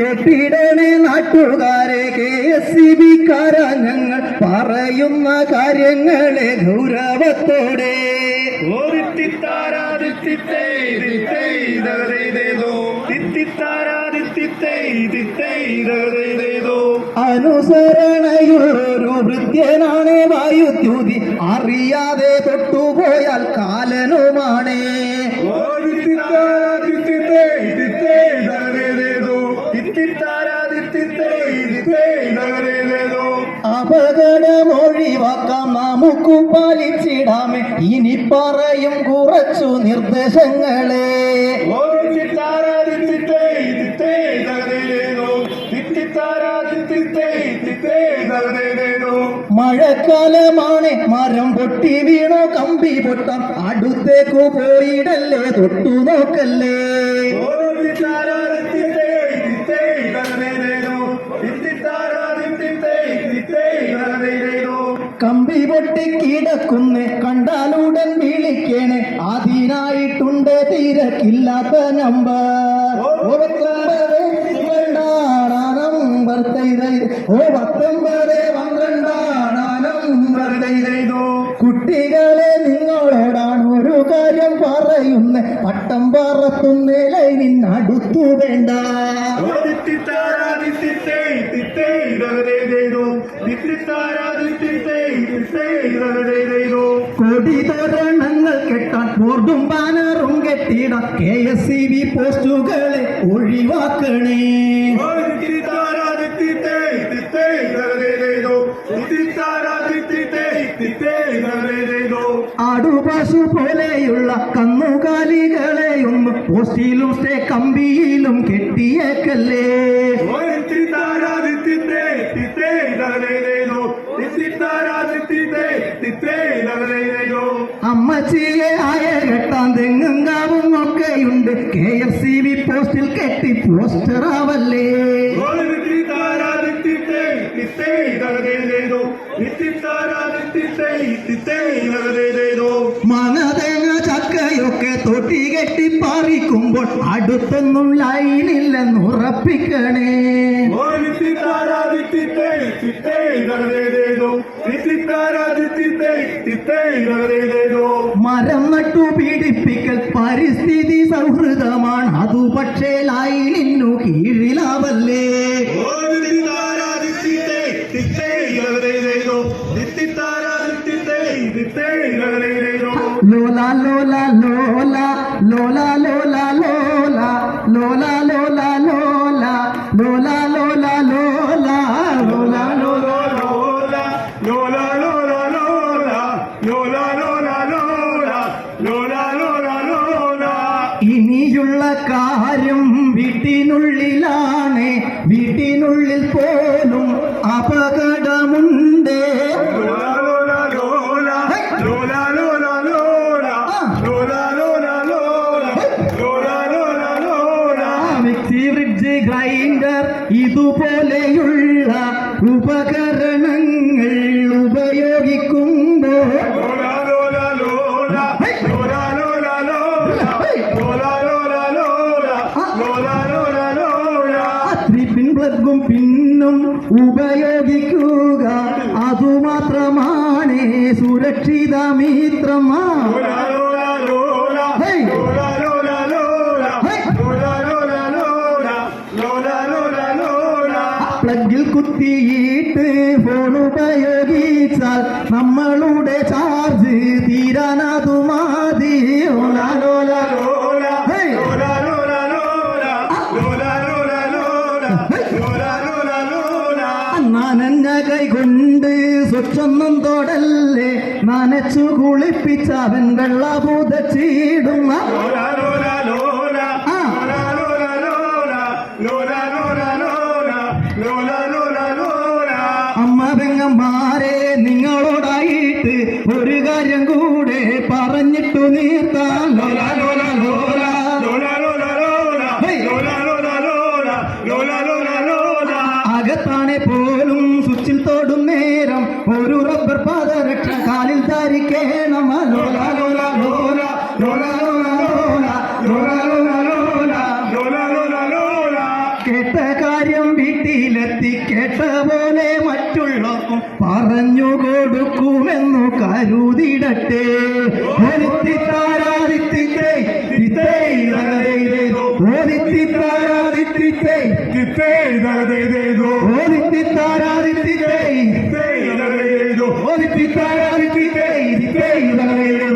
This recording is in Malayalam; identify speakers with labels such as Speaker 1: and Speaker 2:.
Speaker 1: കെട്ടിടണേ നാട്ടുകാരെ കെ എസ് സി ബിക്കാരാ ഞങ്ങൾ പറയുന്ന കാര്യങ്ങളെ ഗൗരവത്തോടെ. അനുസരണയൊരു വൃത്യനാണ് വായുദ്യുതി അറിയാതെ തൊട്ടുപോയാൽ കാലനുമാണേ നമുക്ക് പാലിച്ചിടാമേ. ഇനി പറയും കുറച്ചു നിർദ്ദേശങ്ങളെ. മഴക്കാലമാണ് മരം പൊട്ടി വീണോ കമ്പി പൊട്ടാം. അടുത്തേക്കു പോയിടല്ലേ തൊട്ടു നോക്കല്ലേ. കിടക്കുന്ന് കണ്ടാലുടൻ വിളിക്കണേ ആദ്യനായിട്ടുണ്ട് തീരക്കില്ലാത്ത നമ്പർ. നമ്പർ കുട്ടികളെ നിങ്ങളോടാണ് ഒരു കാര്യം പറയുന്ന. പട്ടം പറത്തുന്ന ലൈനിൻ അടുത്തു വേണ്ട. തിത്തിത്താരാ തിത്തിത്തേ തിത്തേ ഇതേ ചെയ്തു. തിത്തിത്താരാ കൊടി തോരണങ്ങൾ കെട്ടാൻ ബോർഡും ബാനറും കെട്ടിടാൻ കെ എസ് സി ബി പോസ്റ്റുകളെ ഒഴിവാക്കണേ. ആടുപശു പോലെയുള്ള കന്നുകാലികളെയൊന്നും പോസ്റ്റിലും സ്റ്റേ കമ്പിയിലും കെട്ടിയേക്കല്ലേ. ആയ കെട്ടാൻ തെങ്ങും കാവും ഒക്കെയുണ്ട്. കെ എസ് സി ബി പോസ്റ്റിൽ കെട്ടി പോസ്റ്റർ ആവല്ലേ? മനതേങ്ങ ചക്കയൊക്കെ തൊട്ടി കെട്ടി പറിക്കുമ്പോൾ അടുത്തൊന്നും ലൈനില്ലെന്ന് ഉറപ്പിക്കണേ. മരം നട്ടു പീഡിപ്പിക്കൽ പരിസ്ഥിതി സൗഹൃദമാണ്. അതു പക്ഷേ ലൈനിന്നു കീഴിലാവല്ലേ? ലോല ലോല ലോല ലോല ലോല ലോല വീട്ടിനുള്ളിലാണ് വീട്ടിനുള്ളിൽ പോലും അപകടമുണ്ട്. മിക്സി ഫ്രിഡ്ജ് ഗ്രൈൻഡർ ഇതുപോലെയുള്ള ഉപകരണങ്ങൾ ഉപയോഗിക്കുമ്പോൾ പിന്നും ഉപയോഗിക്കുക. അതുമാത്രമാണ് സുരക്ഷിത മിത്രമാ പ്ലഗിൽ കുത്തിയിട്ട് ഫോൺ ഉപയോഗിച്ചാൽ നമ്മളുടെ ചാർജ് തീരാനതു മാനഞ്ഞ കൈകൊണ്ട് സുറ്റൊന്നും തൊടല്ലേ നനച്ചു കുളിപ്പിച്ച അവൻ വെള്ള പൂതച്ചിടുന്ന അമ്മ പെങ്ങന്മാരെ നിങ്ങളോടായിട്ട് ഒരു കാര്യം കൂടെ പറഞ്ഞിട്ടു നീർത്താൻ നേരം ഒരു റബ്ബർ പാദരക്ഷ കാലിൽ ധരിക്കണം ലോല കേട്ട കാര്യം വീട്ടിലെത്തി കേട്ട പോലെ മറ്റുള്ളവർക്കും പറഞ്ഞു കൊടുക്കുമെന്നു കരുതിടട്ടെ.
Speaker 2: திருப்பி
Speaker 1: தாரா
Speaker 2: திருப்பி
Speaker 1: பேய் பேய் தலையிலே